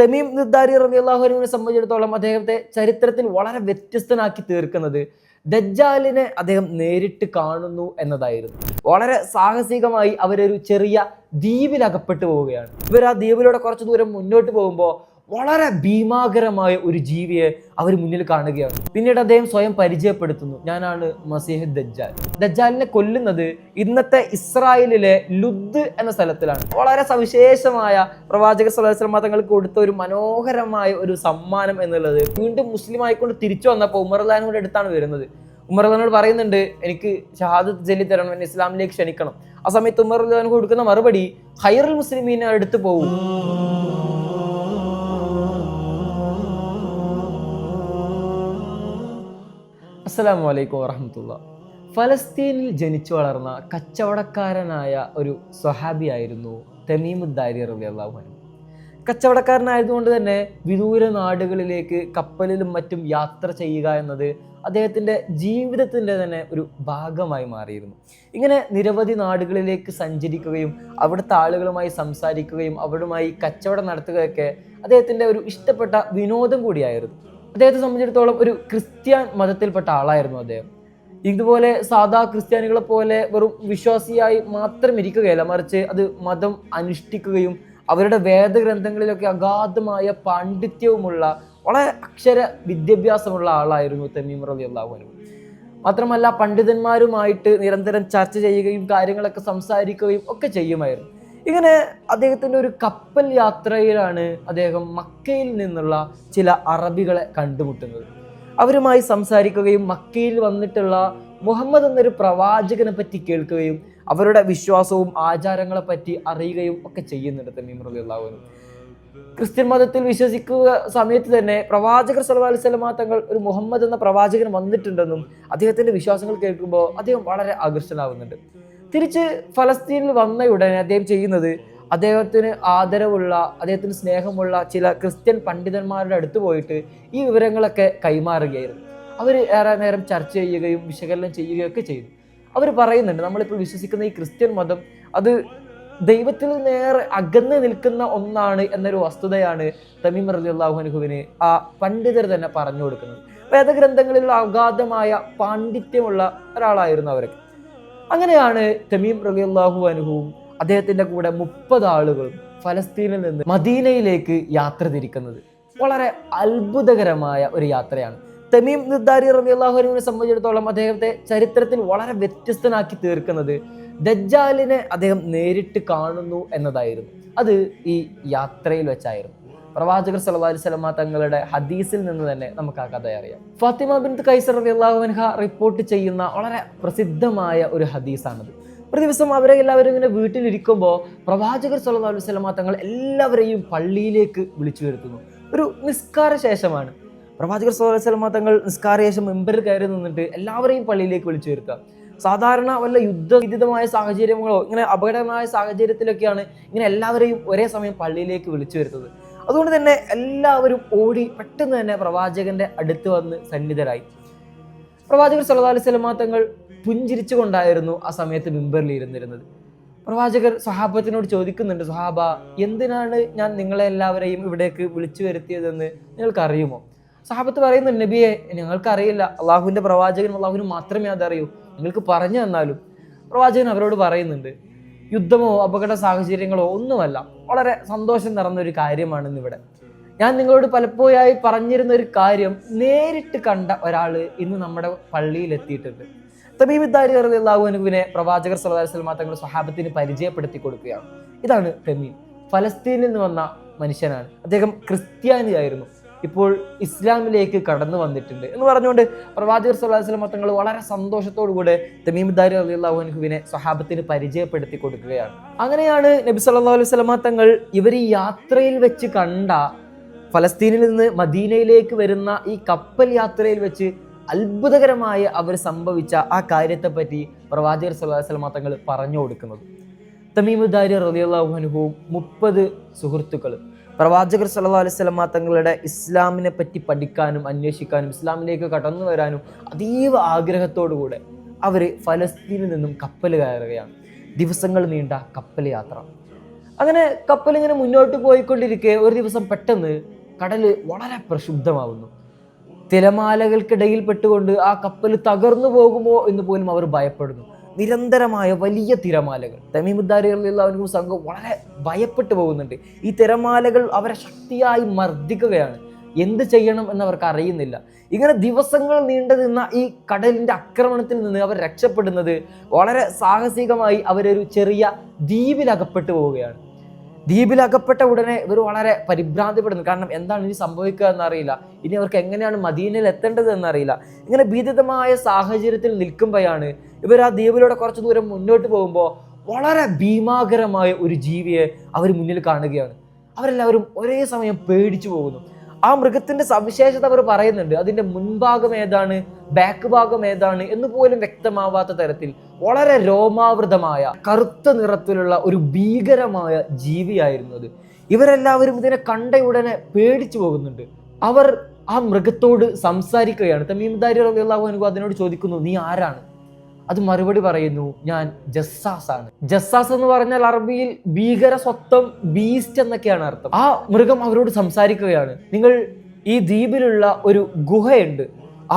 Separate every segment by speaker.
Speaker 1: Tamim നിദ്ദാരി റബി അള്ളാഹുനുവിനെ സംബന്ധിച്ചിടത്തോളം അദ്ദേഹത്തെ ചരിത്രത്തിൽ വളരെ വ്യത്യസ്തനാക്കി തീർക്കുന്നത് ദജ്ജാലിനെ അദ്ദേഹം നേരിട്ട് കാണുന്നു എന്നതായിരുന്നു വളരെ സാഹസികമായി അവരൊരു ചെറിയ ദ്വീപിലകപ്പെട്ടു പോവുകയാണ് ഇവർ ആ ദ്വീപിലൂടെ കുറച്ച് ദൂരം മുന്നോട്ട് പോകുമ്പോൾ വളരെ ഭീമാകരമായ ഒരു ജീവിയെ അവർ മുന്നിൽ കാണുകയാണ് പിന്നീട് അദ്ദേഹം സ്വയം പരിചയപ്പെടുത്തുന്നു ഞാനാണ് മസീഹ് ദജ്ജാൽ ദജ്ജാലിനെ കൊല്ലുന്നത് ഇന്നത്തെ ഇസ്രായേലിലെ ലുദ് എന്ന സ്ഥലത്തിലാണ് വളരെ സവിശേഷമായ പ്രവാചക സ്വലശ്രമ തങ്ങൾക്ക് കൊടുത്ത ഒരു മനോഹരമായ ഒരു സമ്മാനം എന്നുള്ളത് വീണ്ടും മുസ്ലിം ആയിക്കൊണ്ട് തിരിച്ചു വന്നപ്പോൾ ഉമർ ഖാനോട് അടുത്താണ് വരുന്നത് ഉമർ പറയുന്നുണ്ട് എനിക്ക് ഷഹാദത്ത് ജലി തരണം എന്നെ ഇസ്ലാമിലേക്ക് ക്ഷണിക്കണം ആ സമയത്ത് ഉമർ ഖാൻ കൊടുക്കുന്ന മറുപടി ഹൈറൽ മുസ്ലിമീനെ അടുത്ത് പോകും അസ്സാം വലൈക്കും വറഹമത്തുള്ള ഫലസ്തീനിൽ ജനിച്ചു വളർന്ന കച്ചവടക്കാരനായ ഒരു സ്വഹാബിയായിരുന്നു തമീമുദ്ദാരി റബി അള്ളാഹുഹനു കച്ചവടക്കാരനായതുകൊണ്ട് തന്നെ വിദൂര നാടുകളിലേക്ക് കപ്പലിലും മറ്റും യാത്ര ചെയ്യുക എന്നത് അദ്ദേഹത്തിൻ്റെ ജീവിതത്തിൻ്റെ തന്നെ ഒരു ഭാഗമായി മാറിയിരുന്നു ഇങ്ങനെ നിരവധി നാടുകളിലേക്ക് സഞ്ചരിക്കുകയും അവിടുത്തെ ആളുകളുമായി സംസാരിക്കുകയും അവിടുമായി കച്ചവടം നടത്തുകയൊക്കെ അദ്ദേഹത്തിൻ്റെ ഒരു ഇഷ്ടപ്പെട്ട വിനോദം കൂടിയായിരുന്നു അദ്ദേഹത്തെ സംബന്ധിച്ചിടത്തോളം ഒരു ക്രിസ്ത്യൻ മതത്തിൽപ്പെട്ട ആളായിരുന്നു അദ്ദേഹം ഇതുപോലെ സാധാ ക്രിസ്ത്യാനികളെ പോലെ വെറും വിശ്വാസിയായി മാത്രം ഇരിക്കുകയല്ല മറിച്ച് അത് മതം അനുഷ്ഠിക്കുകയും അവരുടെ വേദഗ്രന്ഥങ്ങളിലൊക്കെ അഗാധമായ പാണ്ഡിത്യവുമുള്ള വളരെ അക്ഷര വിദ്യാഭ്യാസമുള്ള ആളായിരുന്നു തമീം റബി അള്ളാഹു മാത്രമല്ല പണ്ഡിതന്മാരുമായിട്ട് നിരന്തരം ചർച്ച ചെയ്യുകയും കാര്യങ്ങളൊക്കെ സംസാരിക്കുകയും ഒക്കെ ചെയ്യുമായിരുന്നു ഇങ്ങനെ അദ്ദേഹത്തിൻ്റെ ഒരു കപ്പൽ യാത്രയിലാണ് അദ്ദേഹം മക്കയിൽ നിന്നുള്ള ചില അറബികളെ കണ്ടുമുട്ടുന്നത് അവരുമായി സംസാരിക്കുകയും മക്കയിൽ വന്നിട്ടുള്ള മുഹമ്മദ് എന്നൊരു പ്രവാചകനെ പറ്റി കേൾക്കുകയും അവരുടെ വിശ്വാസവും ആചാരങ്ങളെ പറ്റി അറിയുകയും ഒക്കെ ചെയ്യുന്നുണ്ട് തമീം റബിയുള്ളാഹുവിനും ക്രിസ്ത്യൻ മതത്തിൽ വിശ്വസിക്കുക സമയത്ത് തന്നെ പ്രവാചകർ സലഹ് അലിസ്ലമ തങ്ങൾ ഒരു മുഹമ്മദ് എന്ന പ്രവാചകൻ വന്നിട്ടുണ്ടെന്നും അദ്ദേഹത്തിൻ്റെ വിശ്വാസങ്ങൾ കേൾക്കുമ്പോൾ അദ്ദേഹം വളരെ ആകർഷനാവുന്നുണ്ട് തിരിച്ച് ഫലസ്തീനിൽ വന്ന ഉടനെ അദ്ദേഹം ചെയ്യുന്നത് അദ്ദേഹത്തിന് ആദരവുള്ള അദ്ദേഹത്തിന് സ്നേഹമുള്ള ചില ക്രിസ്ത്യൻ പണ്ഡിതന്മാരുടെ അടുത്ത് പോയിട്ട് ഈ വിവരങ്ങളൊക്കെ കൈമാറുകയായിരുന്നു അവർ ഏറെ നേരം ചർച്ച ചെയ്യുകയും വിശകലനം ചെയ്യുകയൊക്കെ ചെയ്തു അവർ പറയുന്നുണ്ട് നമ്മളിപ്പോൾ വിശ്വസിക്കുന്ന ഈ ക്രിസ്ത്യൻ മതം അത് ദൈവത്തിൽ നേരെ അകന്ന് നിൽക്കുന്ന ഒന്നാണ് എന്നൊരു വസ്തുതയാണ് തമീം റലിയുള്ളാഹുനുഹുവിന് ആ പണ്ഡിതർ തന്നെ പറഞ്ഞു കൊടുക്കുന്നത് വേദഗ്രന്ഥങ്ങളിലുള്ള അഗാധമായ പാണ്ഡിത്യമുള്ള ഒരാളായിരുന്നു അവരൊക്കെ അങ്ങനെയാണ് തമീം റലിയല്ലാഹു അനുഹവും അദ്ദേഹത്തിൻ്റെ കൂടെ മുപ്പത് ആളുകളും ഫലസ്തീനിൽ നിന്ന് മദീനയിലേക്ക് യാത്ര തിരിക്കുന്നത് വളരെ അത്ഭുതകരമായ ഒരു യാത്രയാണ് തമീം നിർദ്ദാരി റബിയല്ലാഹു അലിനെ സംബന്ധിച്ചിടത്തോളം അദ്ദേഹത്തെ ചരിത്രത്തിൽ വളരെ വ്യത്യസ്തനാക്കി തീർക്കുന്നത് ദജ്ജാലിനെ അദ്ദേഹം നേരിട്ട് കാണുന്നു എന്നതായിരുന്നു അത് ഈ യാത്രയിൽ വെച്ചായിരുന്നു പ്രവാചകർ സല്ലാ തങ്ങളുടെ ഹദീസിൽ നിന്ന് തന്നെ നമുക്ക് ആ കഥ അറിയാം ഫാത്തിമ ബിൻ കൈസർ അള്ളാഹുവിൻഹ റിപ്പോർട്ട് ചെയ്യുന്ന വളരെ പ്രസിദ്ധമായ ഒരു ഹദീസാണത് ഒരു ദിവസം അവരെ എല്ലാവരും ഇങ്ങനെ വീട്ടിലിരിക്കുമ്പോൾ പ്രവാചകർ സല്ലാ അലൈഹി സ്വലമ തങ്ങൾ എല്ലാവരെയും പള്ളിയിലേക്ക് വിളിച്ചു വരുത്തുന്നു ഒരു നിസ്കാര ശേഷമാണ് പ്രവാചകർ സല്ലാ അലൈഹി സ്വലമ തങ്ങൾ നിസ്കാര ശേഷം മെമ്പറിൽ കയറി നിന്നിട്ട് എല്ലാവരെയും പള്ളിയിലേക്ക് വിളിച്ചു വരുത്തുക സാധാരണ വല്ല യുദ്ധവിദിതമായ സാഹചര്യങ്ങളോ ഇങ്ങനെ അപകടമായ സാഹചര്യത്തിലൊക്കെയാണ് ഇങ്ങനെ എല്ലാവരെയും ഒരേ സമയം പള്ളിയിലേക്ക് വിളിച്ചു വരുത്തുന്നത് അതുകൊണ്ട് തന്നെ എല്ലാവരും ഓടി പെട്ടെന്ന് തന്നെ പ്രവാചകന്റെ അടുത്ത് വന്ന് സന്നിധരായി പ്രവാചകർ സല്ലാ അലൈഹി സ്വലമാ തങ്ങൾ പുഞ്ചിരിച്ചുകൊണ്ടായിരുന്നു ആ സമയത്ത് മിമ്പറിൽ ഇരുന്നിരുന്നത് പ്രവാചകർ സ്വഹാബത്തിനോട് ചോദിക്കുന്നുണ്ട് സ്വഹാബ എന്തിനാണ് ഞാൻ നിങ്ങളെ എല്ലാവരെയും ഇവിടേക്ക് വിളിച്ചു വരുത്തിയതെന്ന് നിങ്ങൾക്കറിയുമോ സഹാബത്ത് പറയുന്നുണ്ട് നബിയെ ഞങ്ങൾക്കറിയില്ല അള്ളാഹുവിന്റെ പ്രവാചകൻ അള്ളാഹുവിന് മാത്രമേ അതറിയൂ നിങ്ങൾക്ക് പറഞ്ഞു തന്നാലും പ്രവാചകൻ അവരോട് പറയുന്നുണ്ട് യുദ്ധമോ അപകട സാഹചര്യങ്ങളോ ഒന്നുമല്ല വളരെ സന്തോഷം നിറഞ്ഞ ഒരു കാര്യമാണ് ഇന്നിവിടെ ഞാൻ നിങ്ങളോട് പലപ്പോഴായി പറഞ്ഞിരുന്ന ഒരു കാര്യം നേരിട്ട് കണ്ട ഒരാൾ ഇന്ന് നമ്മുടെ പള്ളിയിൽ എത്തിയിട്ടുണ്ട് തമീമിദ്ദാരി അറിയാവുനുവിനെ പ്രവാചകർ സലഹുസ്ലമ തങ്ങൾ സ്വഹാബത്തിന് പരിചയപ്പെടുത്തി കൊടുക്കുകയാണ് ഇതാണ് തമീം ഫലസ്തീനിൽ നിന്ന് വന്ന മനുഷ്യനാണ് അദ്ദേഹം ക്രിസ്ത്യാനിയായിരുന്നു ഇപ്പോൾ ഇസ്ലാമിലേക്ക് കടന്നു വന്നിട്ടുണ്ട് എന്ന് പറഞ്ഞുകൊണ്ട് പ്രവാചകർ സുല്ലാസ്ലം തങ്ങൾ വളരെ തമീം തമീംദാരി അലി അള്ളാഹുനുഹുവിനെ സ്വഹാബത്തിന് പരിചയപ്പെടുത്തി കൊടുക്കുകയാണ് അങ്ങനെയാണ് നബി സല്ലാ അലൈഹി സ്വലമ തങ്ങൾ ഇവർ ഈ യാത്രയിൽ വെച്ച് കണ്ട ഫലസ്തീനിൽ നിന്ന് മദീനയിലേക്ക് വരുന്ന ഈ കപ്പൽ യാത്രയിൽ വെച്ച് അത്ഭുതകരമായി അവർ സംഭവിച്ച ആ കാര്യത്തെപ്പറ്റി പ്രവാചകർ സുല്ലാസ്ലമ തങ്ങൾ പറഞ്ഞു കൊടുക്കുന്നത് തമീമുദാരി റലിയല്ലാഹുഹനുഹുവും മുപ്പത് സുഹൃത്തുക്കളും പ്രവാചകർ സല്ലാ അലൈവലമ തങ്ങളുടെ ഇസ്ലാമിനെ പറ്റി പഠിക്കാനും അന്വേഷിക്കാനും ഇസ്ലാമിലേക്ക് കടന്നു വരാനും അതീവ ആഗ്രഹത്തോടുകൂടെ അവർ ഫലസ്തീനിൽ നിന്നും കപ്പൽ കയറുകയാണ് ദിവസങ്ങൾ നീണ്ട കപ്പൽ യാത്ര അങ്ങനെ കപ്പൽ ഇങ്ങനെ മുന്നോട്ട് പോയിക്കൊണ്ടിരിക്കെ ഒരു ദിവസം പെട്ടെന്ന് കടൽ വളരെ പ്രക്ഷുബ്ധമാവുന്നു തിരമാലകൾക്കിടയിൽ പെട്ടുകൊണ്ട് ആ കപ്പൽ തകർന്നു പോകുമോ എന്ന് പോലും അവർ ഭയപ്പെടുന്നു നിരന്തരമായ വലിയ തിരമാലകൾ തമീമുദ്ദാരികളിലുള്ള സംഘം വളരെ ഭയപ്പെട്ടു പോകുന്നുണ്ട് ഈ തിരമാലകൾ അവരെ ശക്തിയായി മർദ്ദിക്കുകയാണ് എന്ത് ചെയ്യണം എന്നവർക്ക് അറിയുന്നില്ല ഇങ്ങനെ ദിവസങ്ങൾ നീണ്ടു നിന്ന ഈ കടലിൻ്റെ ആക്രമണത്തിൽ നിന്ന് അവർ രക്ഷപ്പെടുന്നത് വളരെ സാഹസികമായി അവരൊരു ചെറിയ ദ്വീപിലകപ്പെട്ടു പോവുകയാണ് ദ്വീപിലകപ്പെട്ട ഉടനെ ഇവർ വളരെ പരിഭ്രാന്തിപ്പെടുന്നു കാരണം എന്താണ് ഇനി സംഭവിക്കുക എന്നറിയില്ല ഇനി അവർക്ക് എങ്ങനെയാണ് മദീനയിൽ എത്തേണ്ടത് എന്നറിയില്ല ഇങ്ങനെ ഭീതിതമായ സാഹചര്യത്തിൽ നിൽക്കുമ്പോഴാണ് ഇവർ ആ ദ്വീപിലൂടെ കുറച്ച് ദൂരം മുന്നോട്ട് പോകുമ്പോൾ വളരെ ഭീമാകരമായ ഒരു ജീവിയെ അവർ മുന്നിൽ കാണുകയാണ് അവരെല്ലാവരും ഒരേ സമയം പേടിച്ചു പോകുന്നു ആ മൃഗത്തിന്റെ സവിശേഷത അവർ പറയുന്നുണ്ട് അതിന്റെ മുൻഭാഗം ഏതാണ് ബാക്ക് ഭാഗം ഏതാണ് എന്ന് പോലും വ്യക്തമാവാത്ത തരത്തിൽ വളരെ രോമാവൃതമായ കറുത്ത നിറത്തിലുള്ള ഒരു ഭീകരമായ ജീവിയായിരുന്നു അത് ഇവരെല്ലാവരും ഇതിനെ കണ്ട ഉടനെ പേടിച്ചു പോകുന്നുണ്ട് അവർ ആ മൃഗത്തോട് സംസാരിക്കുകയാണ് തമീം ദാരി അതിനോട് ചോദിക്കുന്നു നീ ആരാണ് അത് മറുപടി പറയുന്നു ഞാൻ ജസ്സാസ് ആണ് ജസ്സാസ് എന്ന് പറഞ്ഞാൽ അറബിയിൽ ഭീകര സ്വത്വം ബീസ്റ്റ് എന്നൊക്കെയാണ് അർത്ഥം ആ മൃഗം അവരോട് സംസാരിക്കുകയാണ് നിങ്ങൾ ഈ ദ്വീപിലുള്ള ഒരു ഗുഹയുണ്ട്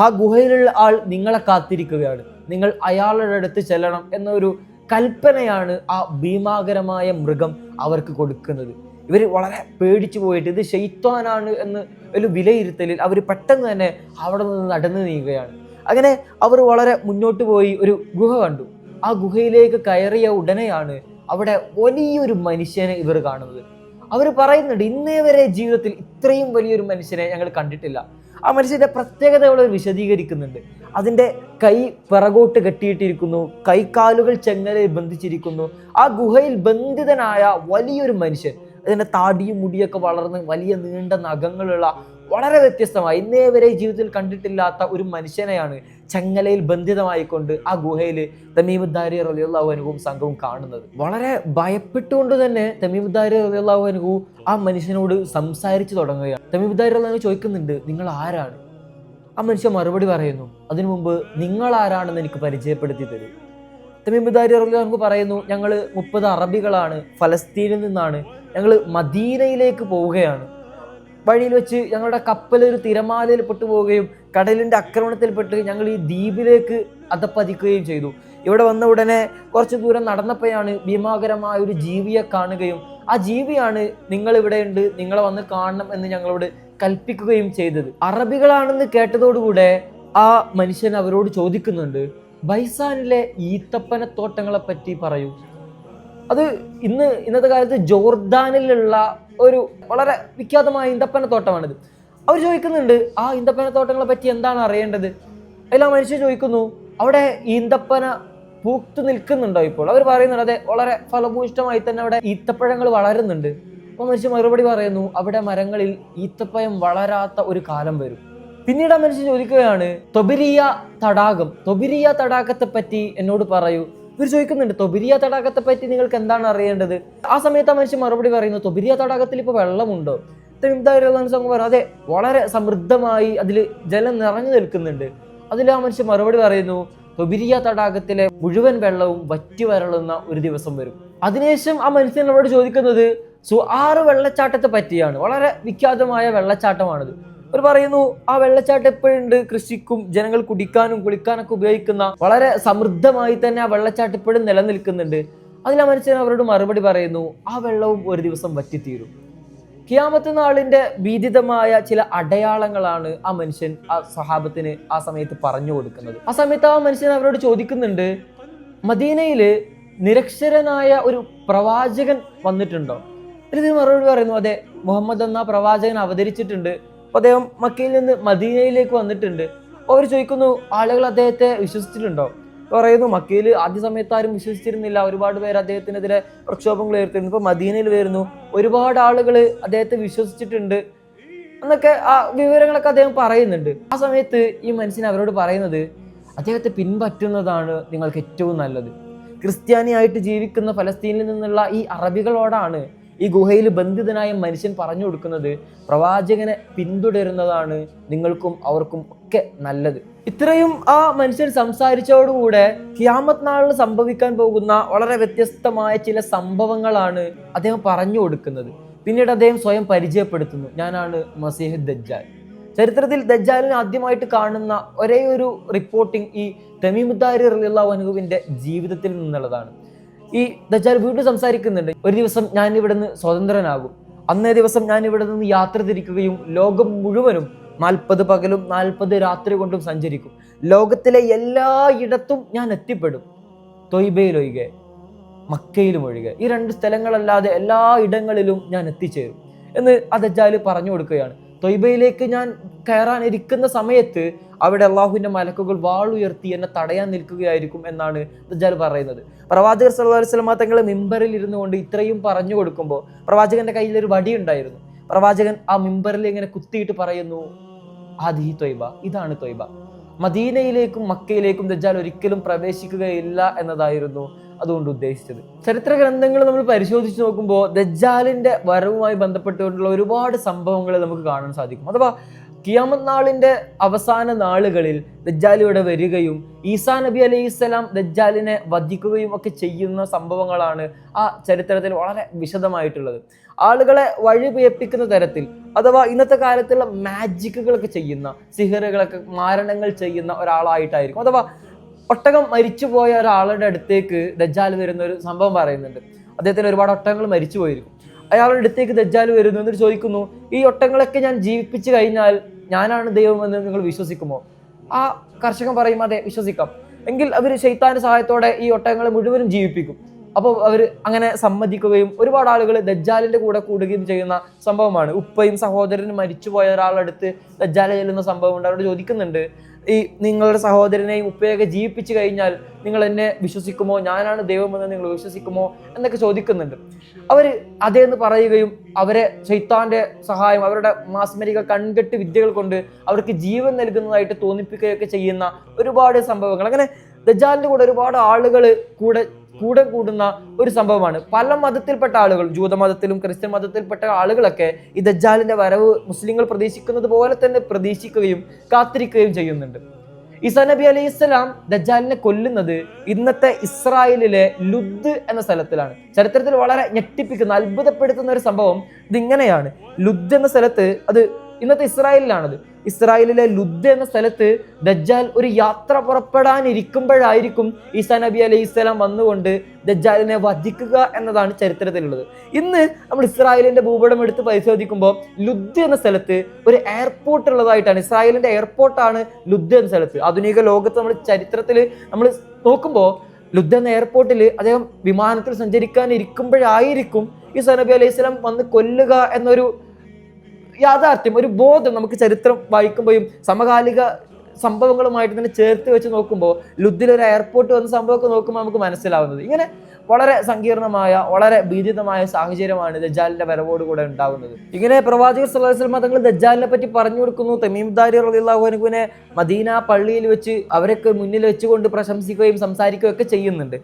Speaker 1: ആ ഗുഹയിലുള്ള ആൾ നിങ്ങളെ കാത്തിരിക്കുകയാണ് നിങ്ങൾ അയാളുടെ അടുത്ത് ചെല്ലണം എന്നൊരു കൽപ്പനയാണ് ആ ഭീമാകരമായ മൃഗം അവർക്ക് കൊടുക്കുന്നത് ഇവർ വളരെ പേടിച്ചു പോയിട്ട് ഇത് ശൈത്വാനാണ് എന്ന് ഒരു വിലയിരുത്തലിൽ അവർ പെട്ടെന്ന് തന്നെ അവിടെ നിന്ന് നടന്നു നീങ്ങുകയാണ് അങ്ങനെ അവർ വളരെ മുന്നോട്ട് പോയി ഒരു ഗുഹ കണ്ടു ആ ഗുഹയിലേക്ക് കയറിയ ഉടനെയാണ് അവിടെ വലിയൊരു മനുഷ്യനെ ഇവർ കാണുന്നത് അവർ പറയുന്നുണ്ട് ഇന്നേ വരെ ജീവിതത്തിൽ ഇത്രയും വലിയൊരു മനുഷ്യനെ ഞങ്ങൾ കണ്ടിട്ടില്ല ആ മനുഷ്യൻ്റെ പ്രത്യേകതകൾ വിശദീകരിക്കുന്നുണ്ട് അതിൻ്റെ കൈ പിറകോട്ട് കെട്ടിയിട്ടിരിക്കുന്നു കൈക്കാലുകൾ ചെങ്ങലയിൽ ബന്ധിച്ചിരിക്കുന്നു ആ ഗുഹയിൽ ബന്ധിതനായ വലിയൊരു മനുഷ്യൻ അതിൻ്റെ താടിയും മുടിയൊക്കെ വളർന്ന് വലിയ നീണ്ട നഖങ്ങളുള്ള വളരെ വ്യത്യസ്തമായി ഇന്നേ വരെ ജീവിതത്തിൽ കണ്ടിട്ടില്ലാത്ത ഒരു മനുഷ്യനെയാണ് ചങ്ങലയിൽ ബന്ധിതമായിക്കൊണ്ട് ആ ഗുഹയിൽ തമീമുദ്ദാരി ദാരി റലിയുള്ള അനുഭവം സംഘവും കാണുന്നത് വളരെ ഭയപ്പെട്ടുകൊണ്ട് തന്നെ തമീമുദ്ദാരി ദാരി റലിയുള്ള അനുഭവം ആ മനുഷ്യനോട് സംസാരിച്ചു തുടങ്ങുകയാണ് തമീമുദ്ദാരി ദാരി ചോദിക്കുന്നുണ്ട് നിങ്ങൾ ആരാണ് ആ മനുഷ്യൻ മറുപടി പറയുന്നു അതിനു മുമ്പ് നിങ്ങൾ ആരാണെന്ന് എനിക്ക് പരിചയപ്പെടുത്തി തരൂ തമീമിദാരി നമുക്ക് പറയുന്നു ഞങ്ങൾ മുപ്പത് അറബികളാണ് ഫലസ്തീനിൽ നിന്നാണ് ഞങ്ങൾ മദീനയിലേക്ക് പോവുകയാണ് വഴിയിൽ വെച്ച് ഞങ്ങളുടെ കപ്പൽ ഒരു തിരമാലയിൽ പെട്ടുപോവുകയും കടലിൻ്റെ ആക്രമണത്തിൽപ്പെട്ട് ഞങ്ങൾ ഈ ദ്വീപിലേക്ക് അതപ്പതിക്കുകയും ചെയ്തു ഇവിടെ വന്ന ഉടനെ കുറച്ച് ദൂരം നടന്നപ്പോഴാണ് ഭീമാകരമായ ഒരു ജീവിയെ കാണുകയും ആ ജീവിയാണ് നിങ്ങൾ ഇവിടെ ഉണ്ട് നിങ്ങളെ വന്ന് കാണണം എന്ന് ഞങ്ങളോട് കൽപ്പിക്കുകയും ചെയ്തത് അറബികളാണെന്ന് കേട്ടതോടുകൂടെ ആ മനുഷ്യൻ അവരോട് ചോദിക്കുന്നുണ്ട് ബൈസാനിലെ തോട്ടങ്ങളെ പറ്റി പറയൂ അത് ഇന്ന് ഇന്നത്തെ കാലത്ത് ജോർദാനിലുള്ള ഒരു വളരെ വിഖ്യാതമായ തോട്ടമാണിത് അവർ ചോദിക്കുന്നുണ്ട് ആ തോട്ടങ്ങളെ പറ്റി എന്താണ് അറിയേണ്ടത് എല്ലാ മനുഷ്യർ ചോദിക്കുന്നു അവിടെ ഈന്തപ്പന പൂത്തു നിൽക്കുന്നുണ്ടോ ഇപ്പോൾ അവർ പറയുന്നുണ്ട് അതെ വളരെ ഫലഭൂയിഷ്ടമായി തന്നെ അവിടെ ഈത്തപ്പഴങ്ങൾ വളരുന്നുണ്ട് അപ്പോൾ മനുഷ്യൻ മറുപടി പറയുന്നു അവിടെ മരങ്ങളിൽ ഈത്തപ്പഴം വളരാത്ത ഒരു കാലം വരും പിന്നീട് ആ മനുഷ്യൻ ചോദിക്കുകയാണ് തൊബിരിയ തടാകം തൊബിരിയ തടാകത്തെ പറ്റി എന്നോട് പറയൂ ഇവർ ചോദിക്കുന്നുണ്ട് തൊബിരിയ തടാകത്തെ പറ്റി നിങ്ങൾക്ക് എന്താണ് അറിയേണ്ടത് ആ സമയത്ത് ആ മനുഷ്യൻ മറുപടി പറയുന്നു തൊബിരിയ തടാകത്തിൽ ഇപ്പോൾ വെള്ളമുണ്ടോ തെമിതാരുള്ളതാണ് പറഞ്ഞു അതെ വളരെ സമൃദ്ധമായി അതിൽ ജലം നിറഞ്ഞു നിൽക്കുന്നുണ്ട് അതിൽ ആ മനുഷ്യൻ മറുപടി പറയുന്നു തൊബിരിയ തടാകത്തിലെ മുഴുവൻ വെള്ളവും വറ്റി വരളുന്ന ഒരു ദിവസം വരും അതിനുശേഷം ആ മനുഷ്യൻ നമ്മളോട് ചോദിക്കുന്നത് സു ആറ് വെള്ളച്ചാട്ടത്തെ പറ്റിയാണ് വളരെ വിഖ്യാതമായ വെള്ളച്ചാട്ടമാണിത് അവർ പറയുന്നു ആ വെള്ളച്ചാട്ടം എപ്പോഴുണ്ട് കൃഷിക്കും ജനങ്ങൾ കുടിക്കാനും കുളിക്കാനൊക്കെ ഉപയോഗിക്കുന്ന വളരെ സമൃദ്ധമായി തന്നെ ആ വെള്ളച്ചാട്ടം എപ്പോഴും നിലനിൽക്കുന്നുണ്ട് അതിലാ മനുഷ്യൻ അവരോട് മറുപടി പറയുന്നു ആ വെള്ളവും ഒരു ദിവസം വറ്റിത്തീരും കിയാമത്ത് നാളിന്റെ ഭീതിതമായ ചില അടയാളങ്ങളാണ് ആ മനുഷ്യൻ ആ സഹാബത്തിന് ആ സമയത്ത് പറഞ്ഞു കൊടുക്കുന്നത് ആ സമയത്ത് ആ മനുഷ്യൻ അവരോട് ചോദിക്കുന്നുണ്ട് മദീനയിൽ നിരക്ഷരനായ ഒരു പ്രവാചകൻ വന്നിട്ടുണ്ടോ എന്നിട്ട് മറുപടി പറയുന്നു അതെ മുഹമ്മദ് എന്ന പ്രവാചകൻ അവതരിച്ചിട്ടുണ്ട് അപ്പോൾ അദ്ദേഹം മക്കയിൽ നിന്ന് മദീനയിലേക്ക് വന്നിട്ടുണ്ട് അവർ ചോദിക്കുന്നു ആളുകൾ അദ്ദേഹത്തെ വിശ്വസിച്ചിട്ടുണ്ടോ പറയുന്നു മക്കയിൽ ആദ്യ സമയത്ത് ആരും വിശ്വസിച്ചിരുന്നില്ല ഒരുപാട് പേര് അദ്ദേഹത്തിനെതിരെ പ്രക്ഷോഭങ്ങൾ ഉയർത്തിയിരുന്നു ഇപ്പോൾ മദീനയിൽ വരുന്നു ഒരുപാട് ആളുകൾ അദ്ദേഹത്തെ വിശ്വസിച്ചിട്ടുണ്ട് എന്നൊക്കെ ആ വിവരങ്ങളൊക്കെ അദ്ദേഹം പറയുന്നുണ്ട് ആ സമയത്ത് ഈ മനുഷ്യൻ അവരോട് പറയുന്നത് അദ്ദേഹത്തെ പിൻപറ്റുന്നതാണ് നിങ്ങൾക്ക് ഏറ്റവും നല്ലത് ക്രിസ്ത്യാനിയായിട്ട് ജീവിക്കുന്ന ഫലസ്തീനിൽ നിന്നുള്ള ഈ അറബികളോടാണ് ഈ ഗുഹയിൽ ബന്ധിതനായ മനുഷ്യൻ പറഞ്ഞു കൊടുക്കുന്നത് പ്രവാചകനെ പിന്തുടരുന്നതാണ് നിങ്ങൾക്കും അവർക്കും ഒക്കെ നല്ലത് ഇത്രയും ആ മനുഷ്യൻ സംസാരിച്ചതോടുകൂടെ ക്യാമത് നാളിൽ സംഭവിക്കാൻ പോകുന്ന വളരെ വ്യത്യസ്തമായ ചില സംഭവങ്ങളാണ് അദ്ദേഹം പറഞ്ഞു കൊടുക്കുന്നത് പിന്നീട് അദ്ദേഹം സ്വയം പരിചയപ്പെടുത്തുന്നു ഞാനാണ് മസീഹ് ദജ്ജാൽ ചരിത്രത്തിൽ ദജ്ജാലിനെ ആദ്യമായിട്ട് കാണുന്ന ഒരേ ഒരു റിപ്പോർട്ടിംഗ് ഈ തമീമുദ്ദാരി റലിയുള്ള വനുവിൻ്റെ ജീവിതത്തിൽ നിന്നുള്ളതാണ് ഈ ദജാർ വീണ്ടും സംസാരിക്കുന്നുണ്ട് ഒരു ദിവസം ഞാൻ ഇവിടെ നിന്ന് സ്വതന്ത്രനാകും അന്നേ ദിവസം ഞാൻ ഇവിടെ നിന്ന് യാത്ര തിരിക്കുകയും ലോകം മുഴുവനും നാൽപ്പത് പകലും നാൽപ്പത് രാത്രി കൊണ്ടും സഞ്ചരിക്കും ലോകത്തിലെ എല്ലാ ഇടത്തും ഞാൻ എത്തിപ്പെടും തൊയ്ബയിലൊഴികെ മക്കയിലും ഒഴികെ ഈ രണ്ട് സ്ഥലങ്ങളല്ലാതെ എല്ലാ ഇടങ്ങളിലും ഞാൻ എത്തിച്ചേരും എന്ന് അദജാല് പറഞ്ഞു കൊടുക്കുകയാണ് തൊയ്ബയിലേക്ക് ഞാൻ കയറാൻ ഇരിക്കുന്ന സമയത്ത് അവിടെ അള്ളാഹുവിൻ്റെ മലക്കുകൾ വാളുയർത്തി എന്നെ തടയാൻ നിൽക്കുകയായിരിക്കും എന്നാണ് ദജാൽ പറയുന്നത് പ്രവാചകർ സല്ലാ വസ്ലമ തങ്ങളെ മിമ്പറിൽ ഇരുന്നു കൊണ്ട് ഇത്രയും പറഞ്ഞു കൊടുക്കുമ്പോൾ പ്രവാചകന്റെ കയ്യിൽ ഒരു വടി ഉണ്ടായിരുന്നു പ്രവാചകൻ ആ മിമ്പറിൽ ഇങ്ങനെ കുത്തിയിട്ട് പറയുന്നു ആദി തൊയ്ബ ഇതാണ് തൊയ്ബ മദീനയിലേക്കും മക്കയിലേക്കും ദജാൽ ഒരിക്കലും പ്രവേശിക്കുകയില്ല എന്നതായിരുന്നു അതുകൊണ്ട് ഉദ്ദേശിച്ചത് ചരിത്ര ഗ്രന്ഥങ്ങൾ നമ്മൾ പരിശോധിച്ച് നോക്കുമ്പോൾ ദജ്ജാലിന്റെ വരവുമായി ബന്ധപ്പെട്ടുകൊണ്ടുള്ള ഒരുപാട് സംഭവങ്ങൾ നമുക്ക് കാണാൻ സാധിക്കും അഥവാ കിയാമത് നാളിന്റെ അവസാന നാളുകളിൽ ദജാലിയുടെ വരികയും ഈസാ നബി അലൈഹി സ്വലാം ദജ്ജാലിനെ വധിക്കുകയും ഒക്കെ ചെയ്യുന്ന സംഭവങ്ങളാണ് ആ ചരിത്രത്തിൽ വളരെ വിശദമായിട്ടുള്ളത് ആളുകളെ വഴിപിയപ്പിക്കുന്ന തരത്തിൽ അഥവാ ഇന്നത്തെ കാലത്തുള്ള മാജിക്കുകളൊക്കെ ചെയ്യുന്ന സിഹറുകളൊക്കെ മാരണങ്ങൾ ചെയ്യുന്ന ഒരാളായിട്ടായിരിക്കും അഥവാ ഒട്ടകം മരിച്ചുപോയ ഒരാളുടെ അടുത്തേക്ക് ദജ്ജാൽ വരുന്ന ഒരു സംഭവം പറയുന്നുണ്ട് അദ്ദേഹത്തിന് ഒരുപാട് ഒട്ടകങ്ങൾ മരിച്ചു പോയിരിക്കും അയാളുടെ അടുത്തേക്ക് ദജ്ജാൽ വരുന്നു എന്നിട്ട് ചോദിക്കുന്നു ഈ ഒട്ടങ്ങളൊക്കെ ഞാൻ ജീവിപ്പിച്ചു കഴിഞ്ഞാൽ ഞാനാണ് ദൈവമെന്ന് നിങ്ങൾ വിശ്വസിക്കുമോ ആ കർഷകൻ പറയും അതെ വിശ്വസിക്കാം എങ്കിൽ അവർ ശൈത്താന സഹായത്തോടെ ഈ ഒട്ടകങ്ങളെ മുഴുവനും ജീവിപ്പിക്കും അപ്പോൾ അവർ അങ്ങനെ സമ്മതിക്കുകയും ഒരുപാട് ആളുകൾ ദജ്ജാലിൻ്റെ കൂടെ കൂടുകയും ചെയ്യുന്ന സംഭവമാണ് ഉപ്പയും സഹോദരനും മരിച്ചുപോയ ഒരാളടുത്ത് ദജ്ജാൽ ചെല്ലുന്ന സംഭവം ഉണ്ട് അവരോട് ചോദിക്കുന്നുണ്ട് ഈ നിങ്ങളുടെ സഹോദരനെയും ഉപ്പയൊക്കെ ജീവിപ്പിച്ചു കഴിഞ്ഞാൽ നിങ്ങൾ എന്നെ വിശ്വസിക്കുമോ ഞാനാണ് ദൈവമെന്ന് നിങ്ങൾ വിശ്വസിക്കുമോ എന്നൊക്കെ ചോദിക്കുന്നുണ്ട് അവർ അതേന്ന് പറയുകയും അവരെ ചൈത്താന്റെ സഹായം അവരുടെ മാസ്മരിക കൺകെട്ട് വിദ്യകൾ കൊണ്ട് അവർക്ക് ജീവൻ നൽകുന്നതായിട്ട് തോന്നിപ്പിക്കുകയൊക്കെ ചെയ്യുന്ന ഒരുപാട് സംഭവങ്ങൾ അങ്ങനെ ദജാലിൻ്റെ കൂടെ ഒരുപാട് ആളുകൾ കൂടെ കൂടെ കൂടുന്ന ഒരു സംഭവമാണ് പല മതത്തിൽപ്പെട്ട ആളുകൾ മതത്തിലും ക്രിസ്ത്യൻ മതത്തിൽപ്പെട്ട ആളുകളൊക്കെ ഈ ദജ്ജാലിന്റെ വരവ് മുസ്ലിങ്ങൾ പ്രതീക്ഷിക്കുന്നത് പോലെ തന്നെ പ്രതീക്ഷിക്കുകയും കാത്തിരിക്കുകയും ചെയ്യുന്നുണ്ട് ഇസാ നബി അലൈഹി ഇസ്ലാം ദജ്ജാലിനെ കൊല്ലുന്നത് ഇന്നത്തെ ഇസ്രായേലിലെ ലുദ് എന്ന സ്ഥലത്തിലാണ് ചരിത്രത്തിൽ വളരെ ഞെട്ടിപ്പിക്കുന്ന അത്ഭുതപ്പെടുത്തുന്ന ഒരു സംഭവം ഇതിങ്ങനെയാണ് ലുദ് എന്ന സ്ഥലത്ത് അത് ഇന്നത്തെ ഇസ്രായേലിലാണത് ഇസ്രായേലിലെ ലുദ് എന്ന സ്ഥലത്ത് ദജ്ജാൽ ഒരു യാത്ര പുറപ്പെടാനിരിക്കുമ്പോഴായിരിക്കും ഈസാ നബി അലൈഹി സ്വലാം വന്നുകൊണ്ട് ദജ്ജാലിനെ വധിക്കുക എന്നതാണ് ചരിത്രത്തിലുള്ളത് ഇന്ന് നമ്മൾ ഇസ്രായേലിന്റെ ഭൂപടം എടുത്ത് പരിശോധിക്കുമ്പോൾ ലുദ് എന്ന സ്ഥലത്ത് ഒരു എയർപോർട്ട് ഉള്ളതായിട്ടാണ് ഇസ്രായേലിന്റെ എയർപോർട്ടാണ് ലുദ് എന്ന സ്ഥലത്ത് ആധുനിക ലോകത്ത് നമ്മൾ ചരിത്രത്തിൽ നമ്മൾ നോക്കുമ്പോൾ ലുദ്ധ എന്ന എയർപോർട്ടിൽ അദ്ദേഹം വിമാനത്തിൽ സഞ്ചരിക്കാൻ ഇരിക്കുമ്പോഴായിരിക്കും ഈ സനബി അലൈഹി സ്വലാം വന്ന് കൊല്ലുക എന്നൊരു യാഥാർത്ഥ്യം ഒരു ബോധം നമുക്ക് ചരിത്രം വായിക്കുമ്പോഴും സമകാലിക സംഭവങ്ങളുമായിട്ട് തന്നെ ചേർത്ത് വെച്ച് നോക്കുമ്പോൾ ലുദ്ധിൽ ഒരു എയർപോർട്ട് വന്ന സംഭവമൊക്കെ നോക്കുമ്പോൾ നമുക്ക് മനസ്സിലാവുന്നത് ഇങ്ങനെ വളരെ സങ്കീർണമായ വളരെ ഭീതിതമായ സാഹചര്യമാണ് ദജാലിന്റെ വരവോട് കൂടെ ഉണ്ടാകുന്നത് ഇങ്ങനെ പ്രവാചകർ വസല്ലം തങ്ങൾ ദജാലിനെ പറ്റി പറഞ്ഞു കൊടുക്കുന്നു തമീംദാരി റലിള്ളാഹുനുവിനെ മദീന പള്ളിയിൽ വെച്ച് അവരൊക്കെ മുന്നിൽ വെച്ചുകൊണ്ട് പ്രശംസിക്കുകയും സംസാരിക്കുകയും ഒക്കെ ചെയ്യുന്നുണ്ട്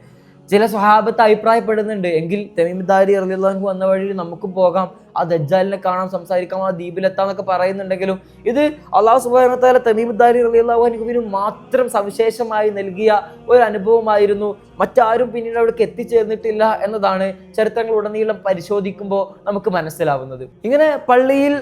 Speaker 1: ചില സ്വഹാബത്ത് അഭിപ്രായപ്പെടുന്നുണ്ട് എങ്കിൽ തെമീമിദാരി അറിയുള്ളവർക്ക് വന്ന വഴി നമുക്ക് പോകാം ആ ദജ്ജാലിനെ കാണാം സംസാരിക്കാം ആ എന്നൊക്കെ പറയുന്നുണ്ടെങ്കിലും ഇത് അള്ളാഹു സുബാനത്താല തെമീമിദാരി അറിയാഹുവിന് മാത്രം സവിശേഷമായി നൽകിയ ഒരു അനുഭവമായിരുന്നു മറ്റാരും പിന്നീട് അവിടേക്ക് എത്തിച്ചേർന്നിട്ടില്ല എന്നതാണ് ചരിത്രങ്ങൾ ഉടനീളം പരിശോധിക്കുമ്പോൾ നമുക്ക് മനസ്സിലാവുന്നത് ഇങ്ങനെ പള്ളിയിൽ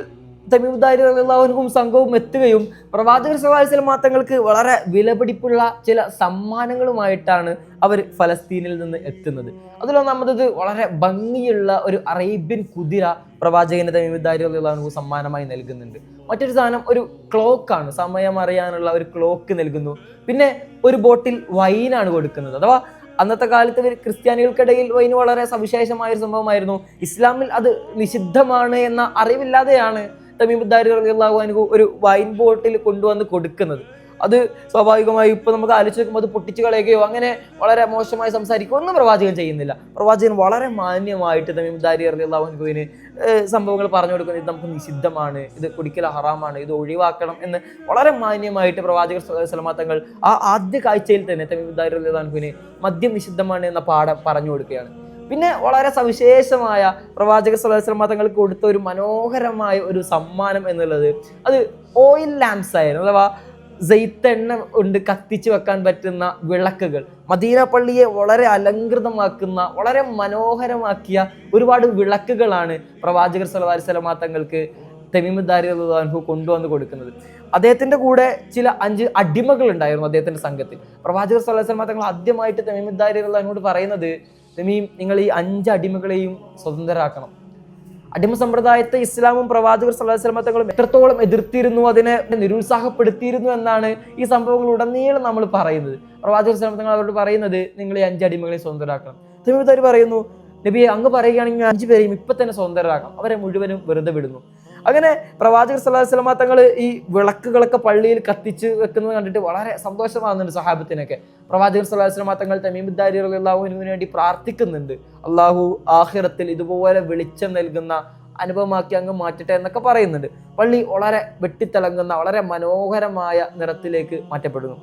Speaker 1: തമീബുദ്ദാരിഹും സംഘവും എത്തുകയും പ്രവാചകർ സഹായിച്ച മാത്രങ്ങൾക്ക് വളരെ വിലപിടിപ്പുള്ള ചില സമ്മാനങ്ങളുമായിട്ടാണ് അവർ ഫലസ്തീനിൽ നിന്ന് എത്തുന്നത് അതിലൊന്നാമത്തത് വളരെ ഭംഗിയുള്ള ഒരു അറേബ്യൻ കുതിര പ്രവാചകന് തമീബുദ്ദാരി അള്ളാഹു സമ്മാനമായി നൽകുന്നുണ്ട് മറ്റൊരു സാധനം ഒരു ക്ലോക്കാണ് സമയം അറിയാനുള്ള ഒരു ക്ലോക്ക് നൽകുന്നു പിന്നെ ഒരു ബോട്ടിൽ വൈനാണ് കൊടുക്കുന്നത് അഥവാ അന്നത്തെ കാലത്ത് ക്രിസ്ത്യാനികൾക്കിടയിൽ വൈന് വളരെ സവിശേഷമായ ഒരു സംഭവമായിരുന്നു ഇസ്ലാമിൽ അത് നിഷിദ്ധമാണ് എന്ന അറിവില്ലാതെയാണ് തമീമുദ്ദാരി റളിയല്ലാഹു ഒരു വൈൻ ബോട്ടിൽ കൊണ്ടുവന്ന് കൊടുക്കുന്നത് അത് സ്വാഭാവികമായി ഇപ്പോൾ നമുക്ക് ആലോചിച്ച് നോക്കുമ്പോൾ അത് പൊട്ടിച്ചു കളയുകയോ അങ്ങനെ വളരെ മോശമായി സംസാരിക്കുകയോ ഒന്നും പ്രവാചകൻ ചെയ്യുന്നില്ല പ്രവാചകൻ വളരെ മാന്യമായിട്ട് തമീംദാരി അള്ളാഹുവിന് സംഭവങ്ങൾ പറഞ്ഞു കൊടുക്കുന്നത് ഇത് നമുക്ക് നിഷിദ്ധമാണ് ഇത് കുടിക്കൽ ഹറാമാണ് ഇത് ഒഴിവാക്കണം എന്ന് വളരെ മാന്യമായിട്ട് പ്രവാചകർ തങ്ങൾ ആ ആദ്യ കാഴ്ചയിൽ തന്നെ തമീംദാരി അള്ളാഹുവിന് മദ്യം നിഷിദ്ധമാണ് എന്ന പാഠം പറഞ്ഞു കൊടുക്കുകയാണ് പിന്നെ വളരെ സവിശേഷമായ പ്രവാചക സ്വലാശ്രമ തങ്ങൾക്ക് കൊടുത്ത ഒരു മനോഹരമായ ഒരു സമ്മാനം എന്നുള്ളത് അത് ഓയിൽ ലാംപ്സ് ആയിരുന്നു അഥവാ ജെയ്ത്തെണ്ണ ഉണ്ട് കത്തിച്ചു വെക്കാൻ പറ്റുന്ന വിളക്കുകൾ മദീന പള്ളിയെ വളരെ അലങ്കൃതമാക്കുന്ന വളരെ മനോഹരമാക്കിയ ഒരുപാട് വിളക്കുകളാണ് പ്രവാചകർ സലവാരി സലമാ തങ്ങൾക്ക് തെമിമിദാരിഹു കൊണ്ടുവന്ന് കൊടുക്കുന്നത് അദ്ദേഹത്തിൻ്റെ കൂടെ ചില അഞ്ച് അടിമകൾ ഉണ്ടായിരുന്നു അദ്ദേഹത്തിൻ്റെ സംഘത്തിൽ പ്രവാചകർ സലഹ് സലമാ തങ്ങൾ ആദ്യമായിട്ട് തെമിമിദാരിഹുനോട് പറയുന്നത് ഷമീം നിങ്ങൾ ഈ അഞ്ച് അടിമകളെയും സ്വതന്ത്രരാക്കണം അടിമ സമ്പ്രദായത്തെ ഇസ്ലാമും പ്രവാചകർ സല്ലാസ്ലമ തങ്ങളും എത്രത്തോളം എതിർത്തിരുന്നു അതിനെ നിരുത്സാഹപ്പെടുത്തിയിരുന്നു എന്നാണ് ഈ സംഭവങ്ങൾ ഉടനീളം നമ്മൾ പറയുന്നത് പ്രവാചകർ സല്ലാമ തങ്ങൾ അവരോട് പറയുന്നത് നിങ്ങൾ ഈ അഞ്ച് അടിമകളെ സ്വതന്ത്രരാക്കണം തമിഴ്താർ പറയുന്നു നബിയെ അങ്ങ് പറയുകയാണെങ്കിൽ അഞ്ചു പേരെയും ഇപ്പൊ തന്നെ സ്വതന്ത്രരാക്കണം അവരെ മുഴുവനും വെറുതെ വിടുന്നു അങ്ങനെ പ്രവാചകർ സല്ലാഹു സ്വലമ തങ്ങൾ ഈ വിളക്കുകളൊക്കെ പള്ളിയിൽ കത്തിച്ച് വെക്കുന്നത് കണ്ടിട്ട് വളരെ സന്തോഷമാകുന്നുണ്ട് സഹാബത്തിനൊക്കെ പ്രവാചകർ സല്ലാഹു സ്വലമ തങ്ങൾ തമീമുദ്ദാരി അള്ളാഹുവിന് വേണ്ടി പ്രാർത്ഥിക്കുന്നുണ്ട് അള്ളാഹു ആഹിറത്തിൽ ഇതുപോലെ വെളിച്ചം നൽകുന്ന അനുഭവമാക്കി അങ്ങ് മാറ്റട്ടെ എന്നൊക്കെ പറയുന്നുണ്ട് പള്ളി വളരെ വെട്ടിത്തിളങ്ങുന്ന വളരെ മനോഹരമായ നിറത്തിലേക്ക് മാറ്റപ്പെടുന്നു